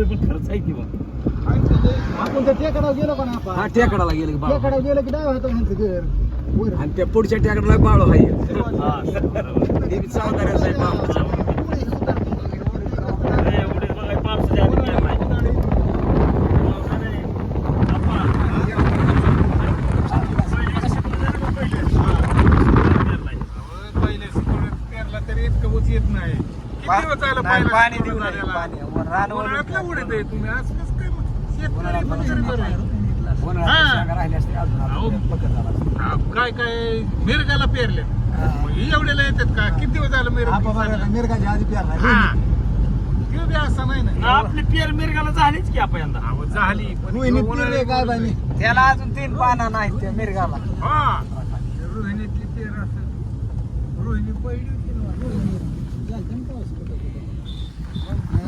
म्हणतोय पण खरंच आहे की मग आपण त्या टेकडावर गेलो का ना हा आपण टेकडाला गेलं की बाळ टेकडावर गेलो की डाव होतं ह्यांचं घर वर आणि त्या पुढच्या टेकडाला बाळ आहे हा बरोबर. ते बी सावकाराचं आहे बाळ अरे, एवढे बघा, पावसाच्या आधी. पावसाने, शिकवलं? हा. पहिले शिकवलं पेरला तरी इतकं ऊस येत नाही किती दिवस झालं नाही, पहिलं पाणी देऊ नये, झालेला? पाणी. रान उन्हाळ्यातलं उडीत आहे तुम्ही. आज कसं काय मग? शेतकरी पण तरी बरं आहे. उन्हाळ्यात शेंगा राहिल्या असत्या अजून अहो. आपल्याला पकड झाला असता. हा, काय काय? मिरगाला पेरले. मग ही एवढ्याला येतात का? किती दिवस झालं मिरग आपण बघा मिरगाच्या आधी प्यार हा. ते बी असं नाही ना. आपली पेर मिरगाला झालीच की आपण यंदा. अहो, झाली पण उन्हाळ्यात पेरले काय बाई? त्याला अजून तीन पाना नाहीत त्या मिरगाला. हा. रोहिणीतली पेर असं रोहिणी पहिली होती ना. आपल्याकडे चांगलं झालं. किती बा? हिरवी तसंच होतं. कारखाना होता ना, बिया वाटायचं. हो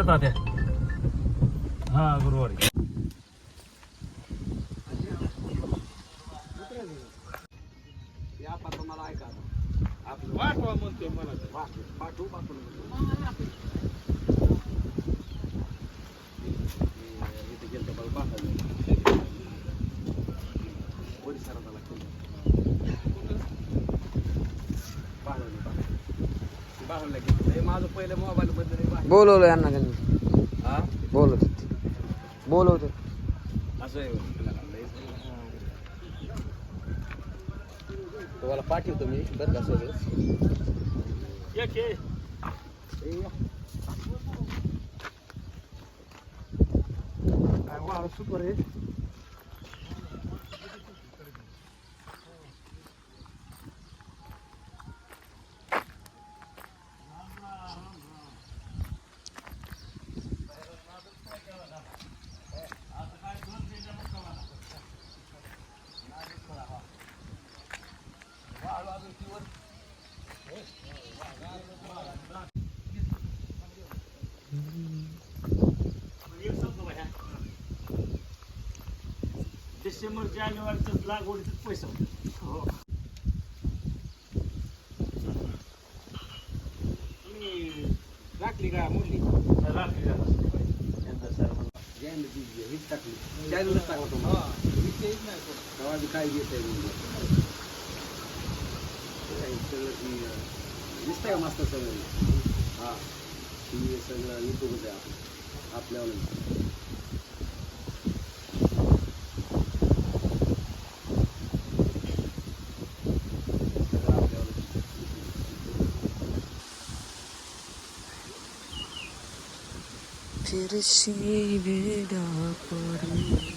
अकरा तात्या हा गुरुवारी हे ऐका आपलं वाटवा म्हणतोय मला पाठवू, पाठवू, पाठवू नको. परिसरात आला बाहेरला गेलं. हे माझं पहिलं मोबाईल बद्दल बाहेर बोलवलं यांना त्यांनी. हा? बोलवत बोलवत. असं आहे होय. तुम्हाला पाठवतो मी बरं का सगळं सुपर आहे? डिसेंबर जानेवारीच्या लागवडीचे पैसे होते. हो. तुम्ही राखली का मुली म्हणून. गॅन हीच टाकली. गॅनच टाकला तुम्हाला तेव्हा बी काय घेत आहे काय सगळं ती अं, दिसतंय का मस्त सगळं? हा. ती सगळं आपल्यावर. फिर से बेड़ा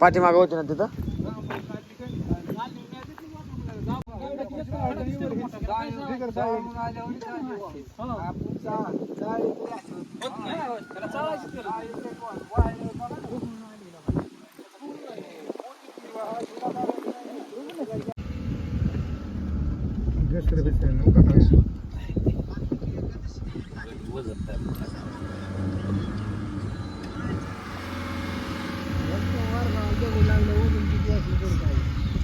पाठीमागं होते ना तिथं? लागलं वजन किती असलं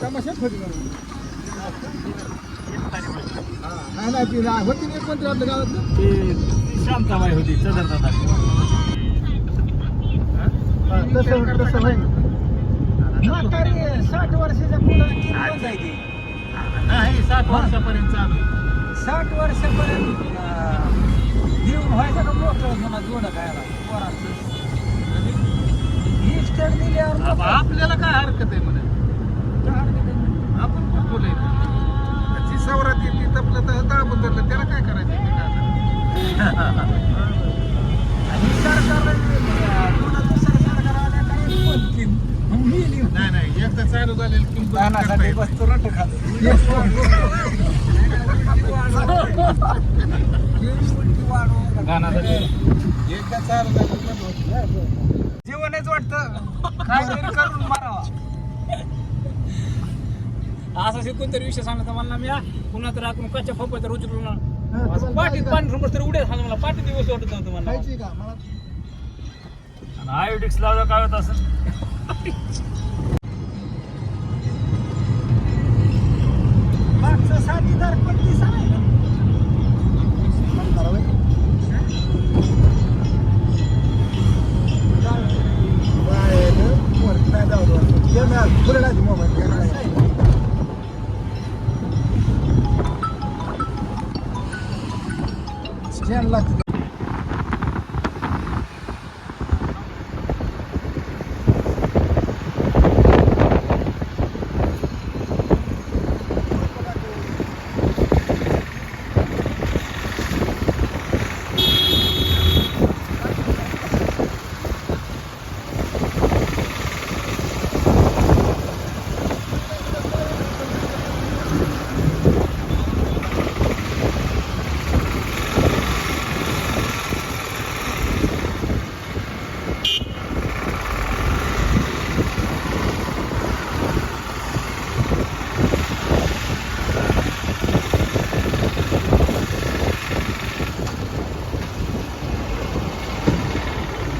तमाशाच होती नाही नाही ती रा- होती नाही कोणती आपल्या गावात ते शांताबाई होती सदर दादा तसं म्हातारी साठ वर्षाच्या पुढं किती आहे नाही सात वर्षापर्यंत चालू आहे. साठ वर्षापर्यंत अं, देऊन व्हायचं का मोठं म्हणा जोडं खायला पोरांचं आप-. आपल्याला काय हरकत आहे म्हणे. आपण पण बोलायचं त्याची सवरात येते तपलं तर दाबून धरलं त्याला काय करायचं ते काय करायचं? आणि सरकार काय बोलतील मग मी नाही नाही एकदा चालू झालेलं किंमत करता दानासाठी येत बसतो रट खात गाण्यासाठी नाही. एकदा चालू होत नाही. जीवनच वाटतं. काहीतरी करून मारावा. असा शिकून तरी विषय सांगता मला मी पुन्हा तर आपण कच्च्या फोपा तर उचलून असं पाठीत पाणी समज तर उड्या सांगा मला पाठी दिवस वाटत नव्हतं मला खायची का? मला आणि आयोडिक्स लावलं काय होत असं? मागचा साथीदार कोणती सांगायला. स्टँड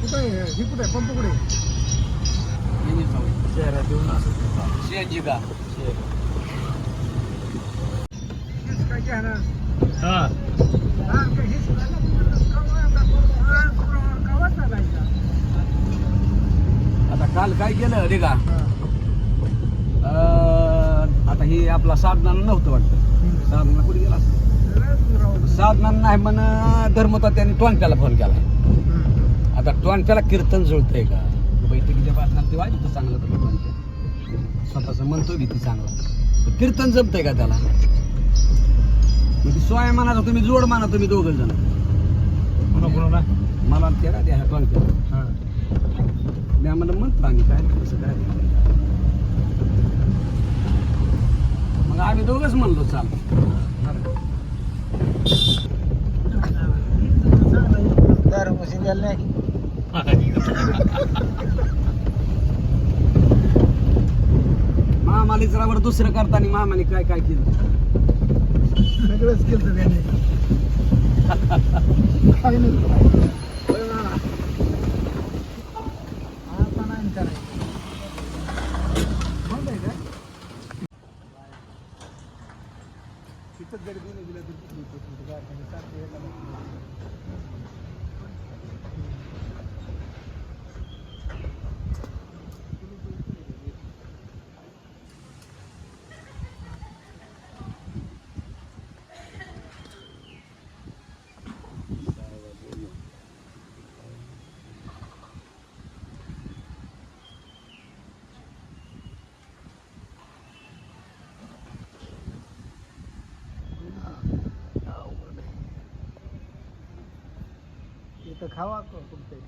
कुठं आहे ही कुठे आहे पंप कुठे आहे? चेहरा देऊन असं सीएनजी का हीच काय घेणार? हा हा, काय हीच काय नको म्हणलं, कवा- कवा- कवा- कवा चालायचा? आता काल काय केलं अरे का? आता हे आपला साधनानं नव्हतं वाटतं. साधना कुठे गेला? साधना नाही म्हण धर्मता त्यांनी टोनट्याला फोन केला. आता टोनट्याला कीर्तन जुळतंय का? बैठकीच्या बातम्यात ते वाजतं चांगलं तर टोनट्या स्वतःच म्हणतो भीती ती चांगलं. कीर्तन जमतंय का त्याला? ती सोय मानाचा तुम्ही जोड माना तुम्ही दोघं जण. मला त्याला द्या टोनट्याला हा. मी आम्हाला म्हणतो आम्ही काय कसं काय मग आम्ही दोघंच म्हणलो चाल. दारू मशीन द्यायला नाही दुसरं करताना मामाने काय काय केलं? सगळंच केलं त्याने तिथं खावा कुठतरी